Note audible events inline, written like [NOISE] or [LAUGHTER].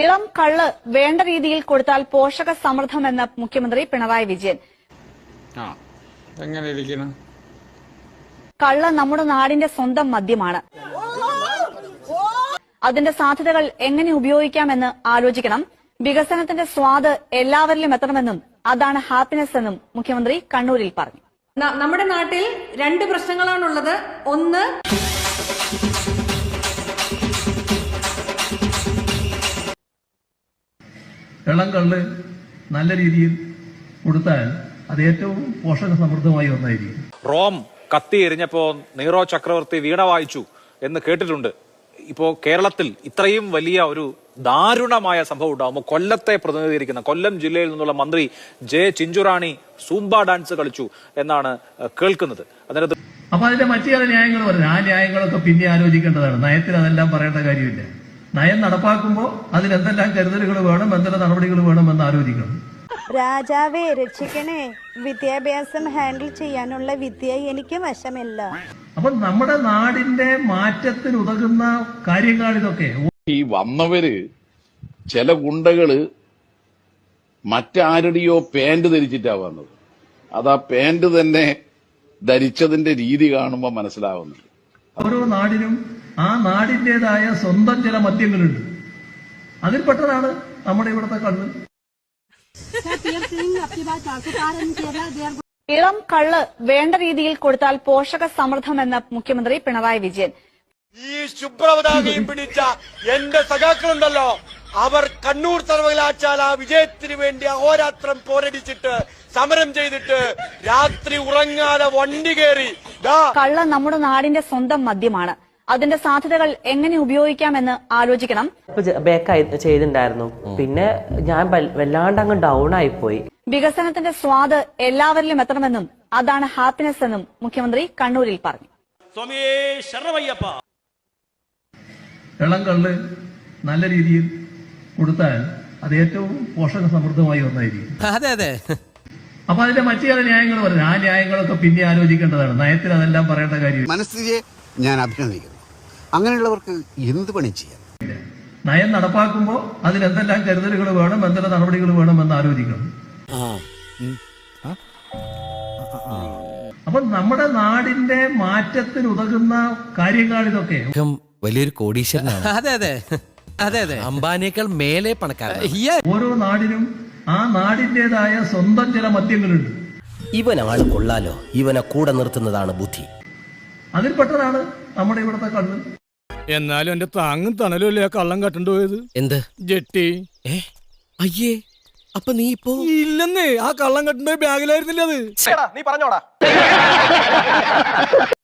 ഇളം കള്ള് വേണ്ട രീതിയിൽ കൊടുത്താൽ പോഷക സമൃദ്ധമെന്ന് മുഖ്യമന്ത്രി പിണറായി വിജയൻ. ആ എങ്ങനെ ഇരിക്കണം കള്ള് നമ്മുടെ നാടിന്റെ സ്വന്തം മദ്യമാണ്. അതിന്റെ സാധ്യതകൾ എങ്ങനെ ഉപയോഗിക്കാമെന്ന് ആലോചിക്കണം. വികസനത്തിന്റെ സ്വാദ് എല്ലാവരിലും എത്തണമെന്നും അതാണ് ഹാപ്പിനെസ് എന്നും മുഖ്യമന്ത്രി കണ്ണൂരിൽ പറഞ്ഞു. നമ്മുടെ നാട്ടിൽ രണ്ട് പ്രശ്നങ്ങളാണുള്ളത്. ഒന്ന് ഇളം കള്ള് നല്ല രീതിയിൽ കൊടുത്താൽ അത് ഏറ്റവും പോഷക സമൃദ്ധമായി ഒന്നായിരിക്കും. റോം കത്തി എറിഞ്ഞപ്പോ നീറോ ചക്രവർത്തി വീണ വായിച്ചു എന്ന് കേട്ടിട്ടുണ്ട്. ഇപ്പോ കേരളത്തിൽ ഇത്രയും വലിയ ഒരു ദാരുണമായ സംഭവം ഉണ്ടാകുമ്പോൾ കൊല്ലത്തെ പ്രതിനിധീകരിക്കുന്ന കൊല്ലം ജില്ലയിൽ നിന്നുള്ള മന്ത്രി ജെ ചിഞ്ചുറാണി സൂംബ ഡാൻസ് കളിച്ചു എന്നാണ് കേൾക്കുന്നത്. അതിനകത്ത് അപ്പൊ അതിന്റെ മറ്റു ചില ന്യായങ്ങൾ പറഞ്ഞു ആ ന്യായങ്ങളൊക്കെ പിന്നെ ആലോചിക്കേണ്ടതാണ്. നയത്തിൽ അതെല്ലാം പറയേണ്ട കാര്യമില്ല. നയം നടപ്പാക്കുമ്പോൾ അതിലെന്തെല്ലാം കരുതലുകൾ വേണം എന്തെല്ലാം നടപടികൾ വേണം എന്ന് ആലോചിക്കണം. രാജാവേ രക്ഷിക്കണേ. വിദ്യാഭ്യാസം ഹാൻഡിൽ ചെയ്യാനുള്ള വിദ്യ എനിക്ക് വശമില്ല. അപ്പൊ നമ്മുടെ നാടിന്റെ മാറ്റത്തിന് ഉതകുന്ന കാര്യങ്ങളിതൊക്കെ ഈ വന്നവര് ചില ഗുണ്ടകൾ മറ്റാരുടെയോ പാന്റ് ധരിച്ചിട്ടാ വന്നത്. അത് ആ പാന്റ് തന്നെ ധരിച്ചതിന്റെ രീതി കാണുമ്പോൾ മനസ്സിലാവുന്നുണ്ട് ഓരോ നാടിനും ആ നാടിന്റേതായ സ്വന്തം ചില മദ്യങ്ങളുണ്ട്. അതിൽപ്പെട്ടതാണ് നമ്മുടെ ഇവിടുത്തെ കള്ള് ഇളം കള്ള് വേണ്ട രീതിയിൽ കൊടുത്താൽ പോഷക സമൃദ്ധമെന്ന മുഖ്യമന്ത്രി പിണറായി വിജയൻ. ഈ ശുഭ്രവതാകയും പിടിച്ച എന്റെ സഖാക്കളുണ്ടല്ലോ അവർ കണ്ണൂർ സർവകലാശാല വിജയത്തിന് വേണ്ടി അഹോരാത്രം പോരടിച്ചിട്ട് സമരം ചെയ്തിട്ട് രാത്രി ഉറങ്ങാതെ വണ്ടി കയറി. ദാ കള്ള് നമ്മുടെ നാടിന്റെ സ്വന്തം മദ്യമാണ്. അതിന്റെ സാധ്യതകൾ എങ്ങനെ ഉപയോഗിക്കാമെന്ന് ആലോചിക്കണം. ബേക്കായി ചെയ്തിട്ടുണ്ടായിരുന്നു. പിന്നെ ഞാൻ വല്ലാണ്ട് അങ്ങ് ഡൗൺ പോയി വികസനത്തിന്റെ സ്വാദ് എല്ലാവരിലും എത്തണമെന്നും അതാണ് ഹാപ്പിനെസ് എന്നും മുഖ്യമന്ത്രി കണ്ണൂരിൽ പറഞ്ഞു. സ്വാമിയേ ശരണമയ്യപ്പ. ഇളം കള്ള് നല്ല രീതിയിൽ കൊടുത്താൽ അത് ഏറ്റവും പോഷക സമൃദ്ധമായി ഒന്നായിരിക്കും. [LAUGHS] അതെ അതെ. അപ്പൊ അതിന്റെ മറ്റു ചില ന്യായങ്ങൾ പറഞ്ഞു ആ ന്യായങ്ങളൊക്കെ പിന്നെ ആലോചിക്കേണ്ടതാണ്. നയത്തിൽ അതെല്ലാം പറയേണ്ട കാര്യം. മനസ്സിനെ ഞാൻ അഭിനന്ദിക്കുന്നു. അങ്ങനെയുള്ളവർക്ക് എന്ത് പണി ചെയ്യാം? നയം നടപ്പാക്കുമ്പോൾ അതിനെന്തെല്ലാം കരുതലുകൾ വേണം എന്തെല്ലാം നടപടികൾ വേണം എന്ന് ആലോചിക്കണം. അപ്പൊ നമ്മുടെ നാടിന്റെ മാറ്റത്തിന് ഉതകുന്ന കാര്യങ്ങളിതൊക്കെ വലിയൊരു കോടീശ്വരനാണ്. [LAUGHS] അതെ അതെ. അതെ അതെ. അംബാനേക്കാൾ മേലെ പണക്കാരൻ [LAUGHS] ഓരോ നാടിനും ആ നാടിന്റേതായ സ്വന്തം ചില മദ്യങ്ങളുണ്ട്. ഇവൻ കൊള്ളാലോ ഇവനെ കൂടെ നിർത്തുന്നതാണ് ബുദ്ധി. അതിൽപ്പെട്ടതാണ് നമ്മുടെ ഇവിടുത്തെ കള്ള് എന്നാലും എന്റെ താങ്ങും തണലും അല്ലേ ആ കള്ളം കട്ടണ്ടു പോയത്? എന്ത്? ജെട്ടി. ഏ? അയ്യേ അപ്പൊ നീ ഇപ്പോ ഇല്ലെന്നേ ആ കള്ളം കട്ടണ്ട ബാഗിലായിരുന്നില്ല അത്? നീ പറഞ്ഞോടാ.